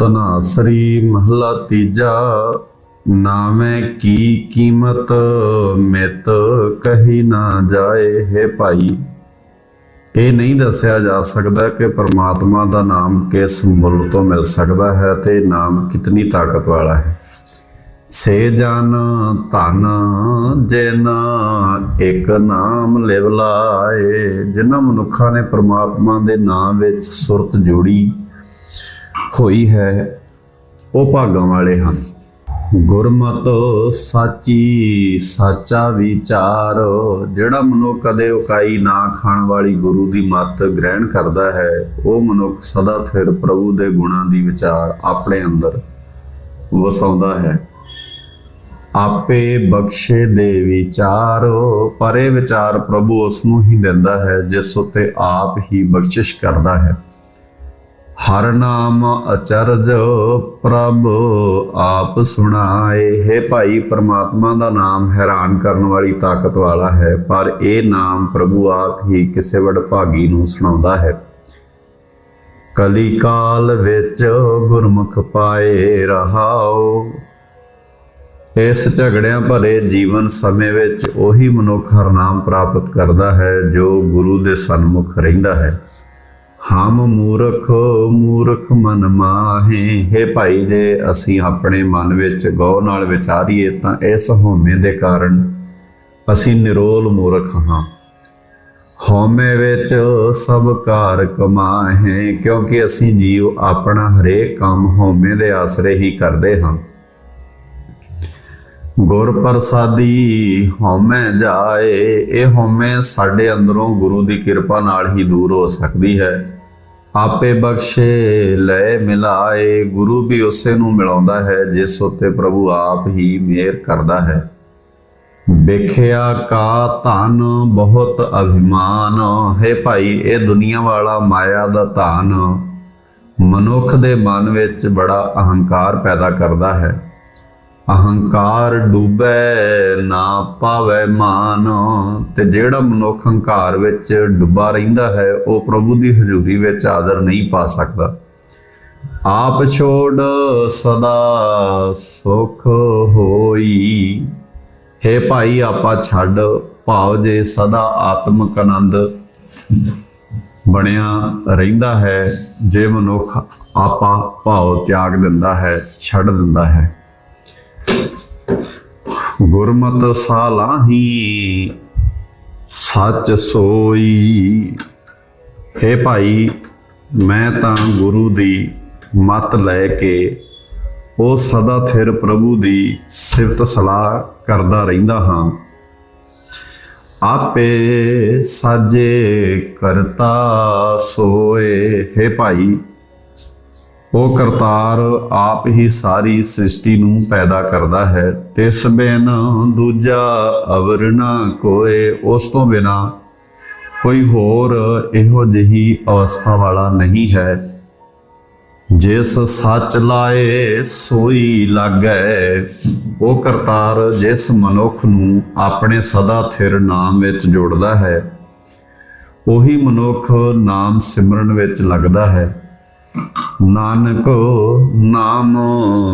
ਤਨਾਸਰੀ ਮਹਲਾ ਤੀਜਾ, ਨਾਵੇਂ ਕੀ ਕੀਮਤ ਮਿਤ ਕਹੀ ਨਾ ਜਾਏ, ਹੈ ਭਾਈ। ਇਹ ਨਹੀਂ ਦੱਸਿਆ ਜਾ ਸਕਦਾ ਕਿ ਪਰਮਾਤਮਾ ਦਾ ਨਾਮ ਕਿਸ ਮੁੱਲ ਤੋਂ ਮਿਲ ਸਕਦਾ ਹੈ ਤੇ ਨਾਮ ਕਿਤਨੀ ਤਾਕਤ ਵਾਲਾ ਹੈ। ਸੇ ਜਨ ਧਨ ਜਿਨ ਇੱਕ ਨਾਮ ਲਿਵ ਲਾਏ, ਜਿਨ੍ਹਾਂ ਮਨੁੱਖਾਂ ਨੇ ਪਰਮਾਤਮਾ ਦੇ ਨਾਮ ਵਿੱਚ ਸੁਰਤ ਜੋੜੀ ਹੋਈ ਹੈ, ਉਹ ਭਾਗਾਂ ਵਾਲੇ ਹਨ। ਗੁਰਮਤ ਸਾਚੀ, ਸਾਚਾ ਵਿਚਾਰ, ਜਿਹੜਾ ਮਨੁੱਖ ਕਦੇ ਉਕਾਈ ਨਾ ਖਾਣ ਵਾਲੀ ਗੁਰੂ ਦੀ ਮੱਤ ਗ੍ਰਹਿਣ ਕਰਦਾ ਹੈ, ਉਹ ਮਨੁੱਖ ਸਦਾ ਥਿਰ ਪ੍ਰਭੂ ਦੇ ਗੁਣਾਂ ਦੀ ਵਿਚਾਰ ਆਪਣੇ ਅੰਦਰ ਵਸਾਉਂਦਾ ਹੈ। ਆਪੇ ਬਖਸ਼ੇ ਦੇ ਵਿਚਾਰ, ਪਰੇ ਵਿਚਾਰ ਪ੍ਰਭੂ ਉਸ ਨੂੰ ਹੀ ਦਿੰਦਾ ਹੈ, ਜਿਸ ਉਤੇ ਆਪ ਹੀ ਬਖਸ਼ਿਸ਼ ਕਰਦਾ ਹੈ। ਹਰ ਨਾਮ ਅਚਰਜ ਪ੍ਰਭ ਆਪ ਸੁਣਾਏ। ਹੈ ਭਾਈ, ਪਰਮਾਤਮਾ ਦਾ ਨਾਮ ਹੈਰਾਨ ਕਰਨ ਵਾਲੀ ਤਾਕਤ ਵਾਲਾ ਹੈ, ਪਰ ਇਹ ਨਾਮ ਪ੍ਰਭੂ ਆਪ ਹੀ ਕਿਸੇ ਵਡਭਾਗੀ ਨੂੰ ਸੁਣਾਉਂਦਾ ਹੈ। ਕਲੀ ਕਾਲ ਵਿੱਚ ਗੁਰਮੁਖ ਪਾਏ ਰਹਾਓ। ਇਸ ਝਗੜਿਆਂ ਭਰੇ ਜੀਵਨ ਸਮੇਂ ਵਿੱਚ ਉਹੀ ਮਨੁੱਖ ਹਰਨਾਮ ਪ੍ਰਾਪਤ ਕਰਦਾ ਹੈ, ਜੋ ਗੁਰੂ ਦੇ ਸਨਮੁਖ ਰਹਿੰਦਾ ਹੈ। ਹਮ ਮੂਰਖ ਮੂਰਖ ਮਨ ਮਾਹੇ। ਹੈ ਭਾਈ ਜੇ ਅਸੀਂ ਆਪਣੇ ਮਨ ਵਿੱਚ ਗੌ ਨਾਲ ਵਿਚਾਰੀਏ ਤਾਂ ਇਸ ਹਉਮੈ ਦੇ ਕਾਰਨ ਅਸੀਂ ਨਿਰੋਲ ਮੂਰਖ ਹਾਂ। ਹਉਮੈ ਵਿੱਚ ਸਭ ਕਾਰ ਕਮਾਹੇ, ਕਿਉਂਕਿ ਅਸੀਂ ਜੀਵ ਆਪਣਾ ਹਰੇਕ ਕੰਮ ਹਉਮੈ ਦੇ ਆਸਰੇ ਹੀ ਕਰਦੇ ਹਾਂ। ਗੁਰ ਪ੍ਰਸਾਦੀ ਹਉਮੈ ਜਾਏ, ਇਹ ਹਉਮੈ ਸਾਡੇ ਅੰਦਰੋਂ ਗੁਰੂ ਦੀ ਕਿਰਪਾ ਨਾਲ ਹੀ ਦੂਰ ਹੋ ਸਕਦੀ ਹੈ। ਆਪੇ ਬਖਸ਼ੇ, ਲੈ ਮਿਲਾਏ, ਗੁਰੂ ਵੀ ਉਸੇ ਨੂੰ ਮਿਲਾਉਂਦਾ ਹੈ, ਜਿਸ ਉਤੇ ਪ੍ਰਭੂ ਆਪ ਹੀ ਮਿਹਰ ਕਰਦਾ ਹੈ। ਵੇਖਿਆ ਕਾ ਧਨ ਬਹੁਤ ਅਭਿਮਾਨ, ਹੈ ਭਾਈ, ਇਹ ਦੁਨੀਆ ਵਾਲਾ ਮਾਇਆ ਦਾ ਧਨ ਮਨੁੱਖ ਦੇ ਮਨ ਵਿੱਚ ਬੜਾ ਅਹੰਕਾਰ ਪੈਦਾ ਕਰਦਾ ਹੈ। ਅਹੰਕਾਰ ਡੁੱਬੈ ਨਾ ਪਾਵੇ ਮਾਨ। ਤੇ ਜਿਹੜਾ ਮਨੁੱਖ ਹੰਕਾਰ ਵਿੱਚ ਡੁੱਬਾ ਰਹਿੰਦਾ ਹੈ, ਉਹ ਪ੍ਰਭੂ ਦੀ ਹਜ਼ੂਰੀ ਵਿੱਚ ਆਦਰ ਨਹੀਂ ਪਾ ਸਕਦਾ। ਆਪ ਛੋੜ ਸਦਾ ਸੁਖ ਹੋਈ। ਹੈ ਭਾਈ, ਆਪਾ ਛੱਡ। ਭਾਵ ਜੇ ਸਦਾ ਆਤਮਕ ਆਨੰਦ ਬਣਿਆ ਰਹਿੰਦਾ ਹੈ, ਜੇ ਮਨੁੱਖ ਆਪਾ ਭਾਵ ਤਿਆਗ ਦਿੰਦਾ ਹੈ, ਛੱਡ ਦਿੰਦਾ ਹੈ। ਗੁਰਮਤ ਸਾਲਾਹੀ, ਸੱਚ ਸੋਈ। ਹੈ ਭਾਈ, ਮੈਂ ਤਾਂ ਗੁਰੂ ਦੀ ਮਤ ਲੈ ਕੇ ਉਹ ਸਦਾ ਥਿਰ ਪ੍ਰਭੂ ਦੀ ਸਿਫਤ ਸਲਾਹ ਕਰਦਾ ਰਹਿੰਦਾ ਹਾਂ। ਆਪੇ ਸਾਜੇ ਕਰਤਾ ਸੋਏ। ਹੈ ਭਾਈ ਉਹ ਕਰਤਾਰ ਆਪ ਹੀ ਸਾਰੀ ਸ੍ਰਿਸ਼ਟੀ ਨੂੰ ਪੈਦਾ ਕਰਦਾ ਹੈ। ਤਿਸ ਬਿਨ ਦੂਜਾ ਅਵਰ ਨਾ ਕੋਏ, ਉਸ ਤੋਂ ਬਿਨਾ ਕੋਈ ਹੋਰ ਇਹੋ ਜਿਹੀ ਅਵਸਥਾ ਵਾਲਾ ਨਹੀਂ ਹੈ। ਜਿਸ ਸੱਚ ਲਾਏ, ਸੋਈ ਲਾਗੈ। ਉਹ ਕਰਤਾਰ ਜਿਸ ਮਨੁੱਖ ਨੂੰ ਆਪਣੇ ਸਦਾ ਥਿਰ ਨਾਮ ਵਿੱਚ ਜੋੜਦਾ ਹੈ, ਉਹੀ ਮਨੁੱਖ ਨਾਮ ਸਿਮਰਨ ਵਿੱਚ ਲੱਗਦਾ ਹੈ। ਨਾਨਕ ਨਾਮ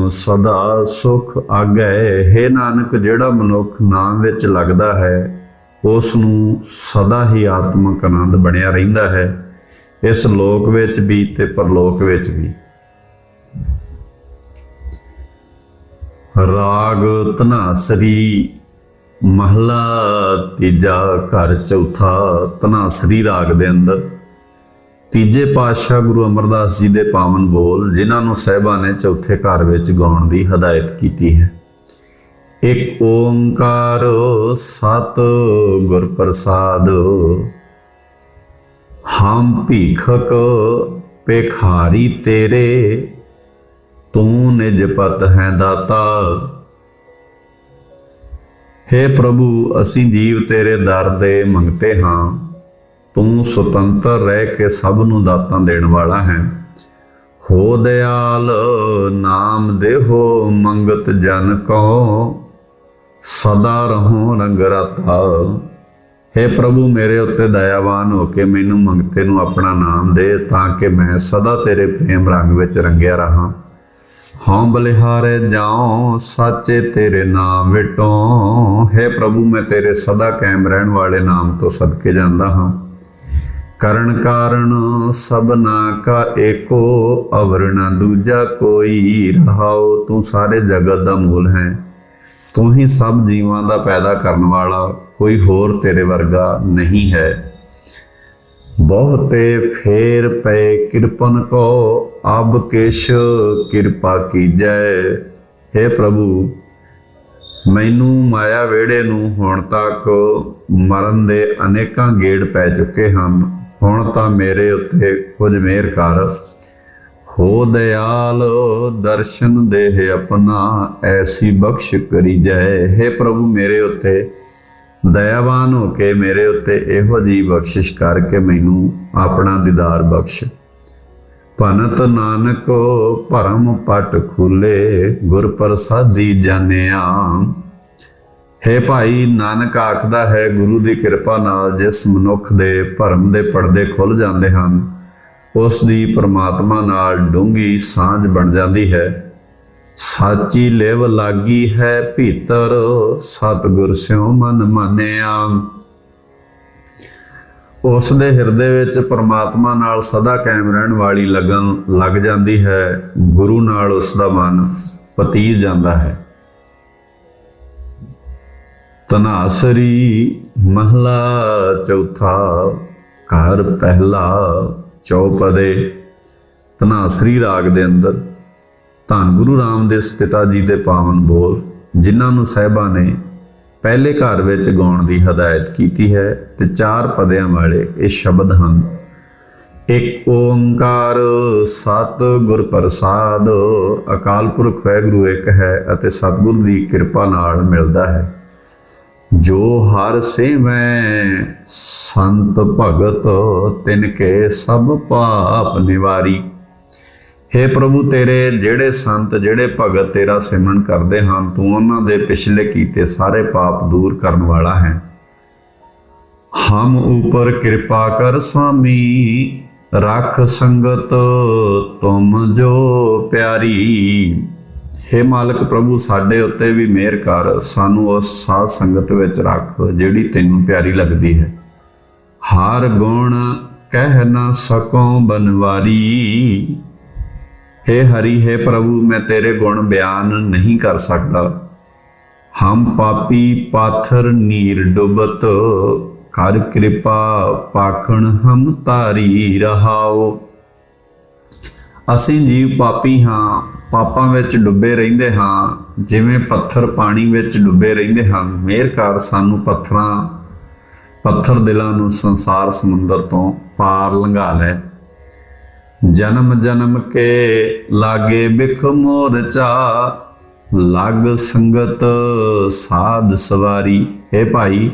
ਸਦਾ ਸੁਖ ਆਗੈ। ਹੈ ਨਾਨਕ, ਜਿਹੜਾ ਮਨੁੱਖ ਨਾਮ ਵਿੱਚ ਲੱਗਦਾ ਹੈ ਉਸ ਨੂੰ ਸਦਾ ਹੀ ਆਤਮਿਕ ਆਨੰਦ ਬਣਿਆ ਰਹਿੰਦਾ ਹੈ। ਇਸ ਲੋਕ ਵਿੱਚ ਵੀ ਤੇ ਪਰਲੋਕ ਵਿੱਚ ਵੀ। ਰਾਗ ਤਨਾਸਰੀ ਮਹਲਾ ਤੀਜਾ ਘਰ ਚੌਥਾ ਤਨਾਸਰੀ ਰਾਗ ਦੇ ਅੰਦਰ ਤੀਜੇ ਪਾਤਸ਼ਾਹ ਗੁਰੂ ਅਮਰਦਾਸ ਜੀ ਦੇ ਪਾਵਨ ਬੋਲ, ਜਿਨ੍ਹਾਂ ਨੂੰ ਸਹਿਬਾ ਨੇ ਚੌਥੇ ਘਰ ਵਿੱਚ ਗਾਉਣ ਦੀ ਹਦਾਇਤ ਕੀਤੀ ਹੈ। ਇੱਕ ਓੰਕਾਰ ਸਤ ਗੁਰ ਪ੍ਰਸਾਦ, ਹਮ ਭੀਖਕ ਪੇਖਾਰੀ ਤੇਰੇ, ਤੂੰ ਨਿਜ ਪਤ ਹੈ ਦਾਤਾ। हे ਪ੍ਰਭੂ, ਅਸੀਂ ਜੀਵ ਤੇਰੇ ਦਰ ਦੇ ਮੰਗਤੇ ਹਾਂ। ਤੂੰ ਸੁਤੰਤਰ ਰਹਿ ਕੇ ਸਭ ਨੂੰ ਦਾਤਾਂ ਦੇਣ ਵਾਲਾ ਹੈ। ਹੋ ਦਿਆਲ, ਨਾਮ ਦੇਹੋ, ਮੰਗਤ ਜਨ ਕੋ। ਸਦਾ ਰਹੋ ਰੰਗ ਰਤਾ हे ਪ੍ਰਭੂ, ਮੇਰੇ ਉੱਤੇ ਦਇਆਵਾਨ ਹੋ ਕੇ ਮੈਨੂੰ ਮੰਗਤੇ ਨੂੰ ਆਪਣਾ ਨਾਮ ਦੇ, ਤਾਂ ਕਿ ਮੈਂ ਸਦਾ ਤੇਰੇ ਪ੍ਰੇਮ ਰੰਗ ਵਿੱਚ ਰੰਗਿਆ ਰਹਾ। ਹਉ ਬਲਿਹਾਰੇ, ਜਾਉ, ਸਾਚੇ ਤੇਰੇ ਨਾਮ ਵਿਟੋ। ਹੈ ਪ੍ਰਭੂ, ਮੈਂ ਤੇਰੇ ਸਦਾ ਕਾਇਮ ਰਹਿਣ ਵਾਲੇ ਨਾਮ ਤੋਂ ਸਦਕੇ ਜਾਂਦਾ ਹਾਂ। ਕਰਨ ਕਾਰਨ ਸਭਨਾ ਕਾ ਏਕੋ, ਅਵਰ ਨਾ ਦੂਜਾ ਕੋਈ ਰਹਾਉ। ਤੂੰ ਸਾਰੇ ਜਗਤ ਦਾ ਮੂਲ ਹੈ। ਤੂੰ ਹੀ ਸਭ ਜੀਵਾਂ ਦਾ ਪੈਦਾ ਕਰਨ ਵਾਲਾ, ਕੋਈ ਹੋਰ ਤੇਰੇ ਵਰਗਾ ਨਹੀਂ ਹੈ। ਬਹੁਤੇ ਫੇਰ ਪਏ ਕਿਰਪਨ ਕੋ, ਅਬ ਕਿਛ ਕਿਰਪਾ ਕੀਜੈ। हे ਪ੍ਰਭੂ, ਮੈਨੂੰ ਮਾਇਆ ਵੇੜੇ ਨੂੰ ਹੁਣ ਤੱਕ ਮਰਨ ਦੇ ਅਨੇਕਾਂ ਗੇੜ ਪੈ ਚੁੱਕੇ ਹਨ। ਹੁਣ ਤਾਂ ਮੇਰੇ ਉੱਤੇ ਕੁਝ ਮਿਹਰ ਕਰ। ਹੋ ਦਇਆਲ ਦਰਸ਼ਨ ਦੇਹ ਆਪਣਾ, ਐਸੀ ਬਖਸ਼ ਕਰੀ ਜਾਏ। हे ਪ੍ਰਭੂ ਮੇਰੇ ਉੱਤੇ, ਦਇਆਵਾਨ ਹੋ ਕੇ ਮੇਰੇ ਉੱਤੇ ਇਹੋ ਜੀ ਬਖਸ਼ਿਸ਼ ਕਰਕੇ ਮੈਨੂੰ ਆਪਣਾ ਦੀਦਾਰ ਬਖਸ਼। ਭਨਤ ਨਾਨਕ, ਭਰਮ ਪਟ ਖੁੱਲੇ, ਗੁਰ ਪ੍ਰਸਾਦੀ ਜਾਣਿਆ। ਹੈ ਭਾਈ, ਨਾਨਕ ਆਖਦਾ ਹੈ, ਗੁਰੂ ਦੀ ਕਿਰਪਾ ਨਾਲ ਜਿਸ ਮਨੁੱਖ ਦੇ ਭਰਮ ਦੇ ਪਰਦੇ ਖੁੱਲ ਜਾਂਦੇ ਹਨ, ਉਸ ਦੀ ਪ੍ਰਮਾਤਮਾ ਨਾਲ ਡੂੰਗੀ ਸਾਂਝ ਬਣ ਜਾਂਦੀ ਹੈ। ਸਾਚੀ ਲਿਵ ਲਾਗੀ ਹੈ ਭੀਤਰ, ਸਤਿਗੁਰ ਸਿਉ ਮਨ ਮਾਨਿਆ। ਉਸ ਦੇ ਹਿਰਦੇ ਵਿੱਚ ਪਰਮਾਤਮਾ ਨਾਲ ਸਦਾ ਕਾਇਮ ਰਹਿਣ ਵਾਲੀ ਲਗਨ ਲੱਗ ਜਾਂਦੀ ਹੈ। ਗੁਰੂ ਨਾਲ ਉਸ ਦਾ ਮਨ ਪਤੀ ਜਾਂਦਾ ਹੈ। ਤਨਾਸਰੀ ਮਹਲਾ ਚੌਥਾ, ਘਰ ਪਹਿਲਾ ਚੌਪਦੇ। ਤਨਾਸਰੀ ਰਾਗ ਦੇ ਅੰਦਰ ਧੰਨ ਗੁਰੂ ਰਾਮਦਾਸ ਪਿਤਾ ਜੀ ਦੇ ਪਾਵਨ ਬੋਲ, ਜਿਨ੍ਹਾਂ ਨੂੰ ਸਹਿਬਾ ਨੇ ਪਹਿਲੇ ਘਰ ਵਿੱਚ ਗਾਉਣ ਦੀ ਹਦਾਇਤ ਕੀਤੀ ਹੈ ਤੇ ਚਾਰ ਪਦਿਆਂ ਵਾਲੇ ਇਹ ਸ਼ਬਦ ਹਨ। ਇੱਕ ਓੰਕਾਰ ਸਤ ਗੁਰ ਪ੍ਰਸਾਦ, ਅਕਾਲ ਪੁਰਖ ਵਾਹਿਗੁਰੂ ਇੱਕ ਹੈ ਅਤੇ ਸਤਿਗੁਰ ਦੀ ਕਿਰਪਾ ਨਾਲ ਮਿਲਦਾ ਹੈ। ਜੋ ਹਰ ਸੇਵੈ, ਸੰਤ ਭਗਤ ਤਿਨ ਕੇ ਸਭ ਪਾਪ ਨਿਵਾਰੀ। हे ਪ੍ਰਭੂ ਤੇਰੇ ਜਿਹੜੇ ਸੰਤ, ਜਿਹੜੇ ਭਗਤ ਤੇਰਾ ਸਿਮਰਨ ਕਰਦੇ ਹਨ, ਤੂੰ ਉਹਨਾਂ ਦੇ ਪਿਛਲੇ ਕੀਤੇ ਸਾਰੇ ਪਾਪ ਦੂਰ ਕਰਨ ਵਾਲਾ ਹੈ। ਹਮ ਉਪਰ ਕਿਰਪਾ ਕਰ ਸੁਆਮੀ ਰੱਖ ਸੰਗਤ ਤੁਮ ਜੋ ਪਿਆਰੀ। हे ਮਾਲਕ ਪ੍ਰਭੂ ਸਾਡੇ ਉੱਤੇ ਵੀ ਮਿਹਰ ਕਰ ਸਾਨੂੰ ਉਸ ਸਾਧ ਸੰਗਤ ਵਿੱਚ ਰੱਖ ਜਿਹੜੀ ਤੈਨੂੰ ਪਿਆਰੀ ਲੱਗਦੀ ਹੈ ਹਰ ਗੁਣ ਕਹਿ ਨਾ ਸਕੋ ਬਨਵਾਰੀ हे हरि हे प्रभु मैं तेरे गुण बयान नहीं कर सकता हम पापी पाथर नीर डुबत कर कृपा पाखण हम तारी रहाओ ਅਸੀਂ ਜੀਵ ਪਾਪੀ ਹਾਂ, ਪਾਪਾਂ ਵਿੱਚ ਡੁੱਬੇ ਰਹਿੰਦੇ ਹਾਂ, ਜਿਵੇਂ ਪੱਥਰ ਪਾਣੀ ਵਿੱਚ ਡੁੱਬੇ ਰਹਿੰਦੇ ਹਨ। ਮਿਹਰ ਕਰ ਸਾਨੂੰ ਪੱਥਰਾਂ, ਪੱਥਰ ਦਿਲਾਂ ਨੂੰ ਸੰਸਾਰ ਸਮੁੰਦਰ ਤੋਂ ਪਾਰ ਲੰਘਾ ਲੈ। ਜਨਮ ਜਨਮ ਕੇ ਲਾਗੇ ਬਿਖ ਮੋਰਚਾ, ਲਗ ਸੰਗਤ ਸਾਧ ਸਵਾਰੀ। ਹੈ ਭਾਈ,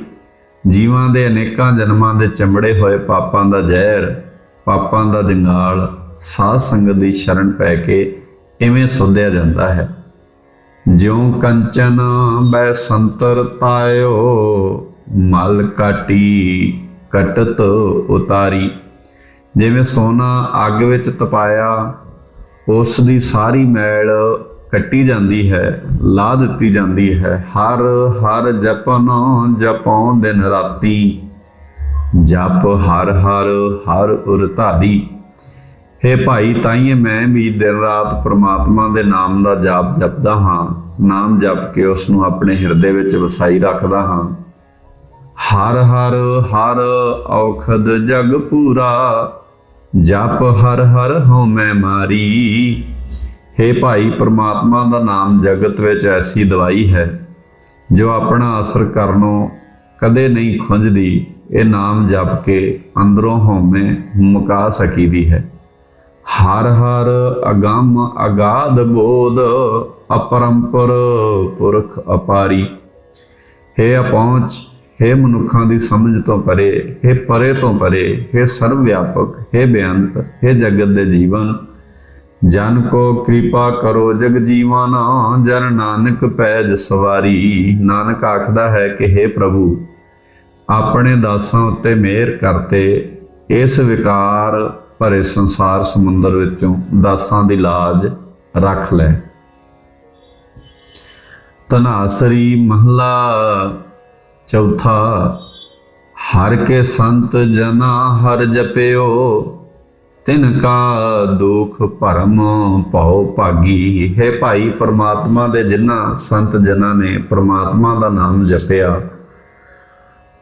ਜੀਵਾਂ ਦੇ ਅਨੇਕਾਂ ਜਨਮਾਂ ਦੇ ਚਮੜੇ ਹੋਏ ਪਾਪਾਂ ਦਾ ਜ਼ਹਿਰ, ਪਾਪਾਂ ਦਾ ਜੰਗਾਲ ਸਾਧ ਸੰਗਤ ਦੀ ਸ਼ਰਨ ਪੈ ਕੇ ਇਵੇਂ ਸੋਧਿਆ ਜਾਂਦਾ ਹੈ। ਜਿਉ ਕੰਚਨ ਬੈ ਸੰਤਰ ਤਾਇਓ, ਮਲ ਕਾਟੀ ਕਟਤ ਉਤਾਰੀ। ਜਿਵੇਂ ਸੋਨਾ ਅੱਗ ਵਿੱਚ ਤਪਾਇਆ, ਉਸ ਦੀ ਸਾਰੀ ਮੈਲ ਕੱਟੀ ਜਾਂਦੀ ਹੈ ਲਾ ਦਿੱਤੀ ਜਾਂਦੀ ਹੈ। ਹਰ ਹਰ ਜਪਨ ਜਪਉ ਦਿਨ ਰਾਤੀ, ਜਪ ਹਰ ਹਰ ਹਰ ਉਰ ਧਾਰੀ। ਹੈ ਭਾਈ ਤਾਈਏ ਮੈਂ ਵੀ ਦਿਨ ਰਾਤ ਪ੍ਰਮਾਤਮਾ ਦੇ ਨਾਮ ਦਾ ਜਾਪ ਜਪਦਾ ਹਾਂ। ਨਾਮ ਜਪ ਕੇ ਉਸ ਨੂੰ ਆਪਣੇ ਹਿਰਦੇ ਵਿੱਚ ਵਸਾਈ ਰੱਖਦਾ ਹਾਂ। ਹਰ ਹਰ ਹਰ ਔਖਦ ਜਗ ਪੂਰਾ, ਜਪ ਹਰ ਹਰ ਹਉ ਮੈਂ ਮਾਰੀ। हे ਭਾਈ, ਪ੍ਰਮਾਤਮਾ ਦਾ ਨਾਮ ਜਗਤ ਵਿੱਚ ਐਸੀ ਦਵਾਈ ਹੈ, ਜੋ ਆਪਣਾ ਅਸਰ ਕਰਨੋਂ ਕਦੇ ਨਹੀਂ ਖੁੰਝਦੀ। ਇਹ ਨਾਮ ਜਪ ਕੇ ਅੰਦਰੋਂ ਹਉਮੈ ਮੁਕਾ ਸਕੀਦੀ ਹੈ। ਹਰ ਹਰ ਅਗੰਮ ਅਗਾਧ ਬੋਧ ਅਪਰੰਪਰ ਪੁਰਖ ਅਪਾਰੀ। ਹੈ ਅਪਹੁੰਚ, ਹੈ ਮਨੁੱਖਾਂ ਦੀ ਸਮਝ ਤੋਂ ਪਰੇ, ਹੈ ਪਰੇ ਤੋਂ ਪਰੇ, ਹੈ ਸਰਵ ਵਿਆਪਕ ਹੈ ਬੇਅੰਤ, ਹੈ ਜਗਤ ਦੇ ਜੀਵਨ। ਜਨ ਕੋ ਕਿਰਪਾ ਕਰੋ ਜਗ ਜੀਵਨ, ਜਨ ਨਾਨਕ ਪੈਜ ਸਵਾਰੀ। ਨਾਨਕ ਆਖਦਾ ਹੈ ਕਿ हे ਪ੍ਰਭੂ, ਆਪਣੇ ਦਾਸਾਂ ਉੱਤੇ ਮਿਹਰ ਕਰਤੇ, ਇਸ ਵਿਕਾਰ ਭਰੇ ਸੰਸਾਰ ਸਮੁੰਦਰ ਵਿੱਚੋਂ ਦਾਸਾਂ ਦੀ ਲਾਜ ਰੱਖ ਲੈ। ਤਨਾਸਰੀ ਮਹਲਾ, ਚੌਥਾ, ਹਰ ਕੇ ਸੰਤ ਜਨਾ ਹਰ ਜਪਿਓ, ਤਿਨ ਕਾ ਦੁਖ ਭਰਮ ਭਉ ਭਾਗੀ। ਹੈ ਭਾਈ, ਪਰਮਾਤਮਾ ਦੇ ਜਿਨ੍ਹਾਂ ਸੰਤ ਜਨਾਂ ਨੇ ਪਰਮਾਤਮਾ ਦਾ ਨਾਮ ਜਪਿਆ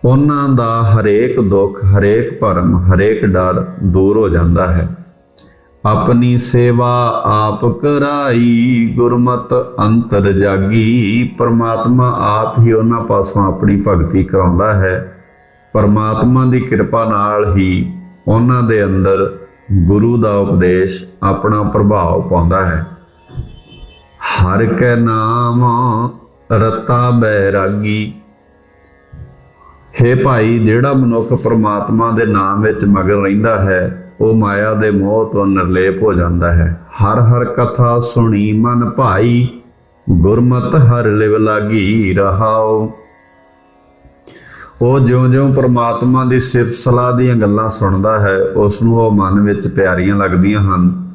ਉਹਨਾਂ ਦਾ ਹਰੇਕ ਦੁੱਖ, ਹਰੇਕ ਭਰਮ, ਹਰੇਕ ਡਰ ਦੂਰ ਹੋ ਜਾਂਦਾ ਹੈ। ਆਪਣੀ ਸੇਵਾ ਆਪ ਕਰਾਈ, ਗੁਰਮਤ ਅੰਤਰ ਜਾਗੀ। ਪਰਮਾਤਮਾ ਆਪ ਹੀ ਉਹਨਾਂ ਪਾਸੋਂ ਆਪਣੀ ਭਗਤੀ ਕਰਾਉਂਦਾ ਹੈ। ਪਰਮਾਤਮਾ ਦੀ ਕਿਰਪਾ ਨਾਲ ਹੀ ਉਹਨਾਂ ਦੇ ਅੰਦਰ ਗੁਰੂ ਦਾ ਉਪਦੇਸ਼ ਆਪਣਾ ਪ੍ਰਭਾਵ ਪਾਉਂਦਾ ਹੈ। ਹਰ ਕੈ ਨਾਮ ਰਤਾ ਬੈਰਾਗੀ ਹੇ ਭਾਈ, ਜਿਹੜਾ ਮਨੁੱਖ ਪ੍ਰਮਾਤਮਾ ਦੇ ਨਾਮ ਵਿੱਚ ਮਗਨ ਰਹਿੰਦਾ ਹੈ, ਉਹ ਮਾਇਆ ਦੇ ਮੋਹ ਤੋਂ ਨਿਰਲੇਪ ਹੋ ਜਾਂਦਾ ਹੈ। ਹਰ ਹਰ ਕਥਾ ਸੁਣੀ ਮਨ ਭਾਈ, ਗੁਰਮਤ ਹਰ ਲਿਵ ਲਾਗੀ ਰਹਾਓ ਉਹ ਜਿਉਂ-ਜਿਉਂ ਪ੍ਰਮਾਤਮਾ ਦੀ ਸਿਫਤ ਸਲਾਹ ਦੀਆਂ ਗੱਲਾਂ ਸੁਣਦਾ ਹੈ ਉਸ ਨੂੰ ਉਹ ਮਨ ਵਿੱਚ ਪਿਆਰੀਆਂ ਲੱਗਦੀਆਂ ਹਨ।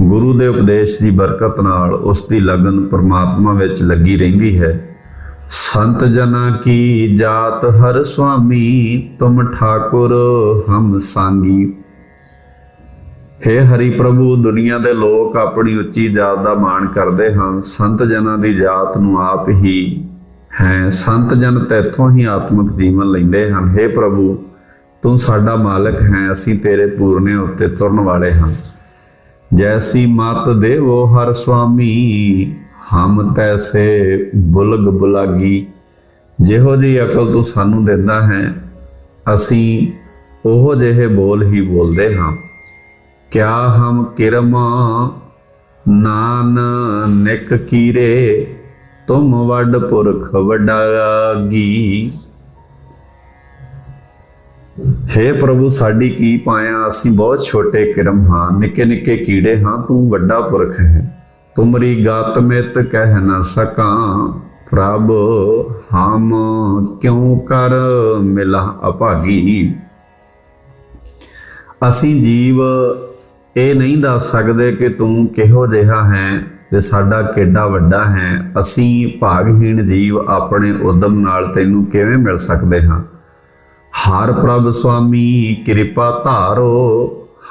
ਗੁਰੂ ਦੇ ਉਪਦੇਸ਼ ਦੀ ਬਰਕਤ ਨਾਲ ਉਸ ਦੀ ਲਗਨ ਪ੍ਰਮਾਤਮਾ ਵਿੱਚ ਲੱਗੀ ਰਹਿੰਦੀ ਹੈ। ਸੰਤ ਜਨਾ ਕੀ ਜਾਤ ਹਰ ਸੁਆਮੀ, ਤੁਮ ਠਾਕੁਰ ਹਮ ਸਾਂਗੀ। ਹੇ ਹਰੀ ਪ੍ਰਭੂ, ਦੁਨੀਆ ਦੇ ਲੋਕ ਆਪਣੀ ਉੱਚੀ ਜਾਤ ਦਾ ਮਾਣ ਕਰਦੇ ਹਨ। ਸੰਤ ਜਨਾਂ ਦੀ ਜਾਤ ਨੂੰ ਆਪ ਹੀ ਹੈ, ਸੰਤ ਜਨ ਤੇਥੋਂ ਹੀ ਆਤਮਿਕ ਜੀਵਨ ਲੈਂਦੇ ਹਨ। ਹੇ ਪ੍ਰਭੂ, ਤੂੰ ਸਾਡਾ ਮਾਲਕ ਹੈ, ਅਸੀਂ ਤੇਰੇ ਪੂਰਨੇ ਉੱਤੇ ਤੁਰਨ ਵਾਲੇ ਹਾਂ। ਜੈਸੀ ਮਤ ਦੇਵੋ ਹਰ ਸੁਆਮੀ ਹਮ ਤੈਸੇ ਬੁਲਗ ਬੁਲਾਗੀ, ਜਿਹੋ ਜੀ ਅਕਲ ਤੂੰ ਸਾਨੂੰ ਦਿੰਦਾ ਹੈ, ਅਸੀਂ ਉਹ ਜਿਹੇ ਬੋਲ ਹੀ ਬੋਲਦੇ ਹਾਂ। ਕਿਆ ਹਮ ਕਿਰਮ ਨਾਨ ਨਿਕ ਕੀਰੇ, ਤੁਮ ਵੱਡ ਪੁਰਖ ਵਡਾਗੀ। ਹੇ ਪ੍ਰਭੂ, ਸਾਡੀ ਕੀ ਪਾਇਆ? ਅਸੀਂ ਬਹੁਤ ਛੋਟੇ ਕਿਰਮ ਹਾਂ, ਨਿੱਕੇ ਨਿੱਕੇ ਕੀੜੇ ਹਾਂ, ਤੂੰ ਵੱਡਾ ਪੁਰਖ ਹੈ। ਤੁਮਰੀ ਗਾਤ ਮਿਤ ਕਹਿ ਨਾ ਸਕਾਂ। ਪ੍ਰਭ, ਹਮ ਕਿਉ ਕਰ ਮਿਲਾ ਅਭਾਗੀ? ਅਸੀਂ ਜੀਵ ਇਹ ਨਹੀਂ ਦੱਸ ਸਕਦੇ ਕਿ ਤੂੰ ਕਿਹੋ ਜਿਹਾ ਹੈ ਤੇ ਸਾਡਾ ਕਿੱਡਾ ਵੱਡਾ ਹੈ। ਅਸੀਂ ਭਾਗਹੀਣ ਜੀਵ ਆਪਣੇ ਉਦਮ ਨਾਲ ਤੈਨੂੰ ਕਿਵੇਂ ਮਿਲ ਸਕਦੇ ਹਾਂ? ਹਰ ਪ੍ਰਭ ਸੁਆਮੀ, ਕਿਰਪਾ ਧਾਰੋ,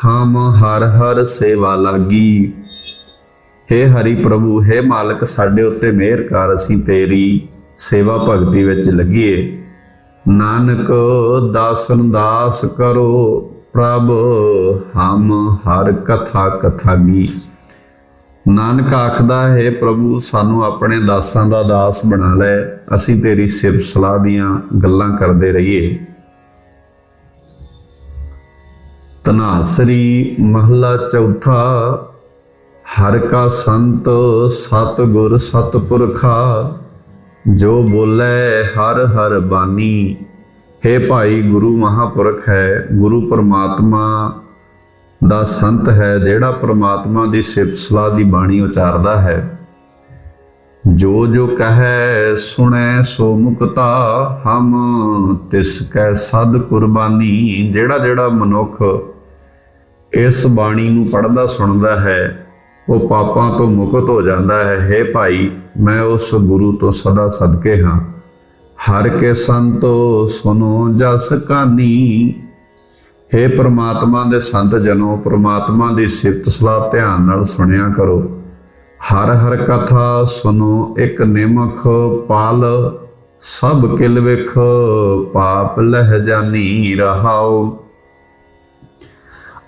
ਹਮ ਹਰ ਹਰ ਸੇਵਾ ਲਾਗੀ। ਹੇ ਹਰੀ ਪ੍ਰਭੂ, ਹੇ ਮਾਲਕ, ਸਾਡੇ ਉੱਤੇ ਮਿਹਰ ਕਰ, ਅਸੀਂ ਤੇਰੀ ਸੇਵਾ ਭਗਤੀ ਵਿੱਚ ਲੱਗੀਏ। ਨਾਨਕ, ਦਾਸਨ, ਦਾਸ ਕਰੋ, ਪ੍ਰਭ, ਹਮ ਹਰ ਕਥਾ ਕਥਾਗੀ। ਨਾਨਕ ਆਖਦਾ ਹੈ, ਪ੍ਰਭੂ, ਸਾਨੂੰ ਆਪਣੇ ਦਾਸਾਂ ਦਾ ਦਾਸ ਬਣਾ ਲੈ, ਅਸੀਂ ਤੇਰੀ ਸਿਫਤ ਸਲਾਹ ਦੀਆਂ ਗੱਲਾਂ ਕਰਦੇ ਰਹੀਏ। ਤਨਾਸਰੀ ਮਹਲਾ ਚੌਥਾ ਹਰ ਕਾ ਸੰਤ ਸਤ ਗੁਰ ਸਤ ਪੁਰਖਾ ਜੋ ਬੋਲੇ ਹਰ ਹਰ ਬਾਣੀ। ਹੈ ਭਾਈ ਗੁਰੂ ਮਹਾਪੁਰਖ ਹੈ, ਗੁਰੂ ਪਰਮਾਤਮਾ ਦਾ ਸੰਤ ਹੈ, ਜਿਹੜਾ ਪਰਮਾਤਮਾ ਦੀ ਸਿਫਤ ਸਲਾਹ ਦੀ ਬਾਣੀ ਉਚਾਰਦਾ ਹੈ। ਜੋ ਜੋ ਕਹੈ ਸੁਣੈ ਸੋ ਮੁਕਤਾ, ਹਮ ਤਿਸ ਕੈ ਸਦ ਕੁਰਬਾਨੀ। ਜਿਹੜਾ ਜਿਹੜਾ ਮਨੁੱਖ ਇਸ ਬਾਣੀ ਨੂੰ ਪੜ੍ਹਦਾ ਸੁਣਦਾ ਹੈ ਉਹ ਪਾਪਾਂ ਤੋਂ ਮੁਕਤ ਹੋ ਜਾਂਦਾ ਹੈ। हे ਭਾਈ, ਮੈਂ ਉਸ ਗੁਰੂ ਤੋਂ ਸਦਾ ਸਦਕੇ ਹਾਂ। ਹਰ ਕੇ ਸੰਤੋ ਸੁਨੋ ਜਸ ਕਾਨੀ। ਹੇ ਪ੍ਰਮਾਤਮਾ ਦੇ ਸੰਤ ਜਨੋ, ਪ੍ਰਮਾਤਮਾ ਦੀ ਸਿਫਤ ਸਲਾਹ ਧਿਆਨ ਨਾਲ ਸੁਣਿਆ ਕਰੋ। ਹਰ ਹਰ ਕਥਾ ਸੁਨੋ, ਇੱਕ ਨਿਮਖ ਪਾਲ। ਸਭ ਕਿਲ ਵਿਖ, ਪਾਪ ਲਹਿ ਜਾਨੀ ਰਹਾਓ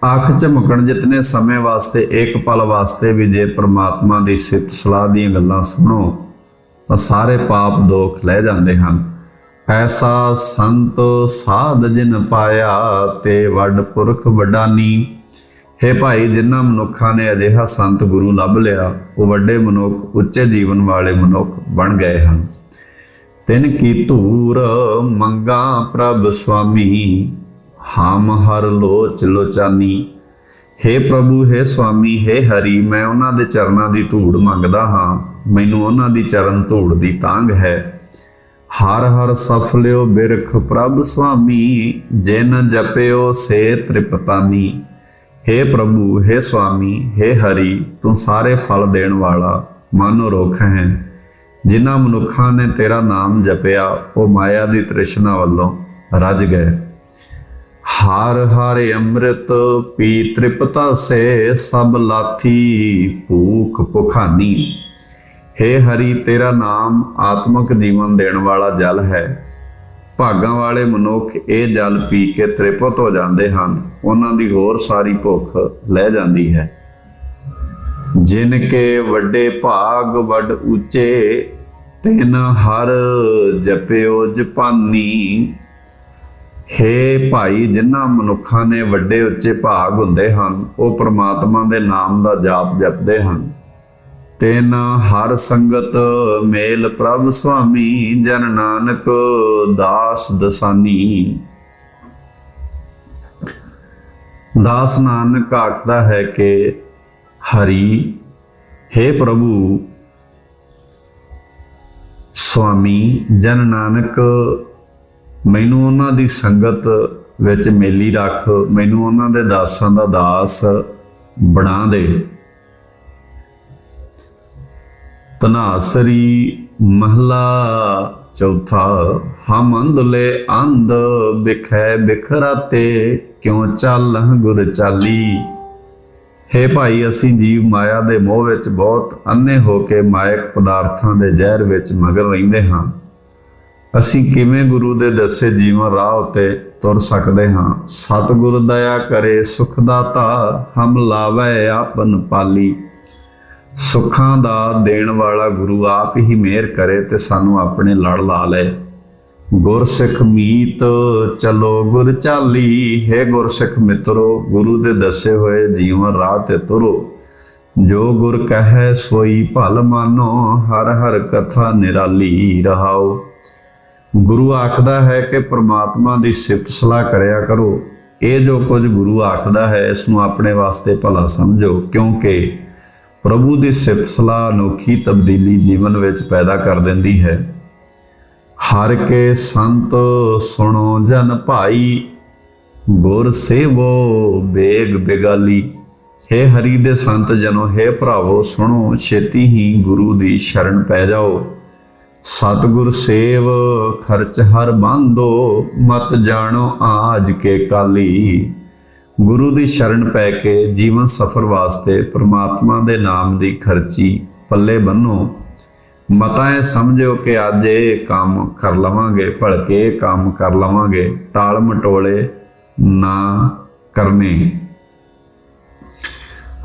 ਅੱਖ ਝਮਕਣ ਜਿਤਨੇ ਸਮੇਂ ਵਾਸਤੇ ਇੱਕ ਪਲ ਵਾਸਤੇ ਵੀ ਜੇ ਪ੍ਰਮਾਤਮਾ ਦੀ ਸਿਫਤ ਸਲਾਹ ਦੀਆਂ ਗੱਲਾਂ ਸੁਣੋ, ਤਾਂ ਸਾਰੇ ਪਾਪ ਦੋਖ ਲੈ ਜਾਂਦੇ ਹਨ। ਐਸਾ ਸੰਤ ਸਾਧ ਜਿਨ ਪਾਇਆ, ਤੇ ਵੱਡ ਪੁਰਖ ਵਡਾਨੀ। ਹੈ ਭਾਈ, ਜਿਨ੍ਹਾਂ ਮਨੁੱਖਾਂ ਨੇ ਅਜਿਹਾ ਸੰਤ ਗੁਰੂ ਲੱਭ ਲਿਆ, ਉਹ ਵੱਡੇ ਮਨੁੱਖ, ਉੱਚੇ ਜੀਵਨ ਵਾਲੇ ਮਨੁੱਖ ਬਣ ਗਏ ਹਨ। ਤਿਨ ਕੀ ਧੂਰ ਮੰਗਾ ਪ੍ਰਭ ਸੁਆਮੀ ਹਮ ਹਰ ਲੋਚ ਲੋਚਾਨੀ हे ਪ੍ਰਭੂ हे ਸੁਆਮੀ हे ਹਰੀ ਮੈਂ ਉਹਨਾਂ ਦੇ ਚਰਨਾਂ ਦੀ ਧੂੜ ਮੰਗਦਾ ਹਾਂ ਮੈਨੂੰ ਉਹਨਾਂ ਦੀ ਚਰਨ ਧੂੜ ਦੀ ਤਾਂਗ ਹੈ ਹਰ ਹਰ ਸਫਲਿਓ ਬਿਰਖ ਪ੍ਰਭ ਸੁਆਮੀ ਜਿਨ ਜਪਿਓ ਸੇ ਤ੍ਰਿਪਤਾਨੀ हे ਪ੍ਰਭੂ हे ਸੁਆਮੀ हे ਹਰੀ ਤੂੰ ਸਾਰੇ ਫਲ ਦੇਣ ਵਾਲਾ ਮਨੋ ਰੁੱਖ ਹੈ ਜਿਨ੍ਹਾਂ ਮਨੁੱਖਾਂ ਨੇ ਤੇਰਾ ਨਾਮ ਜਪਿਆ ਉਹ ਮਾਇਆ ਦੀ ਤ੍ਰਿਸ਼ਨਾ ਵੱਲੋਂ ਰੱਜ ਗਏ ਹਰ ਹਰ ਅੰਮ੍ਰਿਤ, ਪੀ ਤ੍ਰਿਪਤਾ ਸੇ ਸਭ ਲਾਥੀ, ਭੂਖ ਭੁਖਾਨੀ। ਹੇ ਹਰੀ, ਤੇਰਾ ਨਾਮ ਆਤਮਿਕ ਜੀਵਨ ਦੇਣ ਵਾਲਾ ਜਲ ਹੈ। ਭਾਗਾਂ ਵਾਲੇ ਮਨੁੱਖ ਇਹ ਜਲ ਪੀ ਕੇ ਤ੍ਰਿਪਤ ਹੋ ਜਾਂਦੇ ਹਨ। ਉਹਨਾਂ ਦੀ ਹੋਰ ਸਾਰੀ ਭੁੱਖ ਲੈ ਜਾਂਦੀ ਹੈ। ਜਿਨ ਕੇ ਵੱਡੇ ਭਾਗ ਵੱਡ ਉੱਚੇ, ਤਿਨ ਹਰ ਜਪਿਓ ਜਪਾਨੀ। ਹੇ ਭਾਈ, ਜਿਨ੍ਹਾਂ ਮਨੁੱਖਾਂ ਨੇ ਵੱਡੇ ਉੱਚੇ ਭਾਗ ਹੁੰਦੇ ਹਨ, ਉਹ ਪ੍ਰਮਾਤਮਾ ਦੇ ਨਾਮ ਦਾ ਜਾਪ ਜਪਦੇ ਹਨ। ਤਿਨ ਹਰ ਸੰਗਤ ਮੇਲ ਪ੍ਰਭ ਸੁਆਮੀ, ਜਨ ਨਾਨਕ ਦਾਸ ਦਸਾਨੀ। ਦਾਸ ਨਾਨਕ ਆਖਦਾ ਹੈ ਕਿ, ਹਰੀ हे ਪ੍ਰਭੂ, ਸੁਆਮੀ, ਜਨ ਨਾਨਕ ਮੈਨੂੰ ਉਹਨਾਂ ਦੀ ਸੰਗਤ ਵਿੱਚ ਮੇਲੀ ਰੱਖ, ਮੈਨੂੰ ਉਹਨਾਂ ਦੇ ਦਾਸਾਂ ਦਾ ਦਾਸ ਬਣਾ ਦੇ। ਤਨਾਸਰੀ ਮਹਲਾ ਚੌਥਾ, ਹਮ ਅੰਧਲੇ ਅੰਧ ਬਿਖੈ ਬਿਖਰਾਤੇ ਕਿਉ ਚਾਲਹ ਗੁਰ ਚਾਲੀ? ਹੇ ਭਾਈ, ਅਸੀਂ ਜੀਵ ਮਾਇਆ ਦੇ ਮੋਹ ਵਿੱਚ ਬਹੁਤ ਅੰਨੇ ਹੋ ਕੇ ਮਾਇਕ ਪਦਾਰਥਾਂ ਦੇ ਜ਼ਹਿਰ ਵਿੱਚ ਮਗਨ ਰਹਿੰਦੇ ਹਾਂ। ਅਸੀਂ ਕਿਵੇਂ ਗੁਰੂ ਦੇ ਦੱਸੇ ਜੀਵਨ ਰਾਹ ਉਤੇ ਤੁਰ ਸਕਦੇ ਹਾਂ? ਸਤਿਗੁਰ ਦਇਆ ਕਰੇ, ਸੁਖ ਦਾਤਾ ਹਮ ਲਾਵੇ ਆਪਨ ਪਾਲੀ। ਸੁੱਖਾਂ ਦਾ ਦੇਣ ਵਾਲਾ ਗੁਰੂ ਆਪ ਹੀ ਮਿਹਰ ਕਰੇ ਤੇ ਸਾਨੂੰ ਆਪਣੇ ਲੜ ਲਾ ਲਏ ਗੁਰਸਿੱਖ ਮੀਤ ਚਲੋ ਗੁਰ ਚਾਲੀ। ਹੈ ਗੁਰਸਿੱਖ ਮਿੱਤਰੋ, ਗੁਰੂ ਦੇ ਦੱਸੇ ਹੋਏ ਜੀਵਨ ਰਾਹ ਤੇ ਤੁਰੋ। ਜੋ ਗੁਰ ਕਹੈ ਸੋਈ ਭਲ ਮਾਨੋ, ਹਰ ਹਰ ਕਥਾ ਨਿਰਾਲੀ ਰਹਾਓ। ਗੁਰੂ ਆਖਦਾ ਹੈ ਕਿ ਪ੍ਰਮਾਤਮਾ ਦੀ ਸਿਫਤ ਸਲਾਹ ਕਰਿਆ ਕਰੋ। ਇਹ ਜੋ ਕੁਝ ਗੁਰੂ ਆਖਦਾ ਹੈ, ਇਸ ਨੂੰ ਆਪਣੇ ਵਾਸਤੇ ਭਲਾ ਸਮਝੋ, ਕਿਉਂਕਿ ਪ੍ਰਭੂ ਦੀ ਸਿਫਤ ਸਲਾਹ ਅਨੋਖੀ ਤਬਦੀਲੀ ਜੀਵਨ ਵਿੱਚ ਪੈਦਾ ਕਰ ਦਿੰਦੀ ਹੈ। ਹਰ ਕੇ ਸੰਤ ਸੁਣੋ, ਜਨ ਭਾਈ, ਗੁਰ ਸੇਵੋ, ਬੇਗ ਬਿਗਾਲੀ। ਹੇ ਹਰੀ ਦੇ ਸੰਤ ਜਨੋ, ਹੇ ਭਰਾਵੋ, ਸੁਣੋ, ਛੇਤੀ ਹੀ ਗੁਰੂ ਦੀ ਸ਼ਰਨ ਪੈ ਜਾਓ। ਸਤਿਗੁਰ ਸੇਵ, ਖਰਚ ਹਰ ਬੰਦੋ ਮਤ ਜਾਣੋ ਆਜ ਕੇ ਕਾਲੀ। ਗੁਰੂ ਦੀ ਸ਼ਰਨ ਪੈ ਕੇ ਜੀਵਨ ਸਫਰ ਵਾਸਤੇ ਪ੍ਰਮਾਤਮਾ ਦੇ ਨਾਮ ਦੀ ਖਰਚੀ ਪੱਲੇ ਬੰਨੋ। ਮਤਾ ਇਹ ਸਮਝੋ ਕਿ ਅੱਜ ਇਹ ਕੰਮ ਕਰ ਲਵਾਂਗੇ, ਭਲਕੇ ਇਹ ਕੰਮ ਕਰ ਲਵਾਂਗੇ, ਟਾਲ ਮਟੋਲੇ ਨਾ ਕਰਨੇ।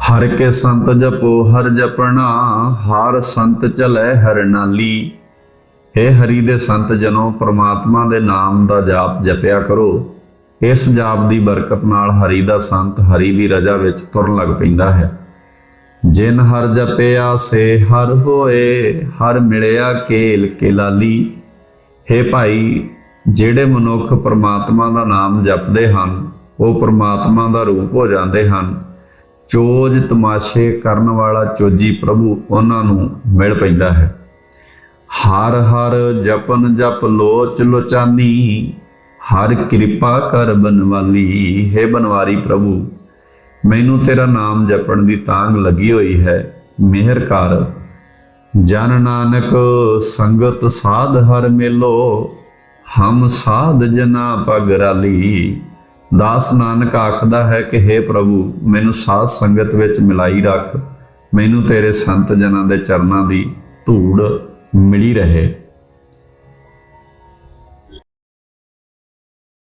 ਹਰ ਕੇ ਸੰਤ ਜਪੋ, ਹਰ ਜਪਣਾ, ਹਰ ਸੰਤ ਚਲੇ ਹਰ ਨਾਲੀ। हे ਹਰੀ ਦੇ ਸੰਤ ਜਨੋ, ਪ੍ਰਮਾਤਮਾ ਦੇ ਨਾਮ ਦਾ ਜਾਪ ਜਪਿਆ ਕਰੋ। ਇਸ ਜਾਪ ਦੀ ਬਰਕਤ ਨਾਲ ਹਰੀ ਦਾ ਸੰਤ ਹਰੀ ਦੀ ਰਜਾ ਵਿੱਚ ਤੁਰਨ ਲੱਗ ਪੈਂਦਾ ਹੈ। ਜਿਨ ਹਰ ਜਪਿਆ, ਸੇ ਹਰ ਹੋਏ, ਹਰ ਮਿਲਿਆ ਕੇਲ ਕੇ ਲਾਲੀ हे ਭਾਈ, ਜਿਹੜੇ ਮਨੁੱਖ ਪ੍ਰਮਾਤਮਾ ਦਾ ਨਾਮ ਜਪਦੇ ਹਨ, ਉਹ ਪ੍ਰਮਾਤਮਾ ਦਾ ਰੂਪ ਹੋ ਜਾਂਦੇ ਹਨ। ਚੋਜ ਤਮਾਸ਼ੇ ਕਰਨ ਵਾਲਾ ਚੋਜੀ ਪ੍ਰਭੂ ਉਹਨਾਂ ਨੂੰ ਮਿਲ ਪੈਂਦਾ ਹੈ। ਹਰ ਹਰ ਜਪਨ ਜਪ ਲੋਚ ਲੋਚਾਨੀ, ਹਰ ਕਿਰਪਾ ਕਰ ਬਨਵਾਲੀ। ਹੈ ਬਨਵਾਰੀ ਪ੍ਰਭੂ, ਮੈਨੂੰ ਤੇਰਾ ਨਾਮ ਜਪਣ ਦੀ ਤਾਂਗ ਲੱਗੀ ਹੋਈ ਹੈ। ਮਿਹਰ ਕਰ। ਜਨ ਨਾਨਕ, ਸੰਗਤ ਸਾਧ ਹਰ ਮੇਲੋ, ਹਮ ਸਾਧ ਜਨਾ ਪਗਰਾਲੀ ਦਾਸ ਨਾਨਕ ਆਖਦਾ ਹੈ ਕਿ हे ਪ੍ਰਭੂ, ਮੈਨੂੰ ਸਾਧ ਸੰਗਤ ਵਿੱਚ ਮਿਲਾਈ ਰੱਖ। ਮੈਨੂੰ ਤੇਰੇ ਸੰਤ ਜਨਾਂ ਦੇ ਚਰਨਾਂ ਦੀ ਧੂੜ ਮਿਲੀ ਰਹੇ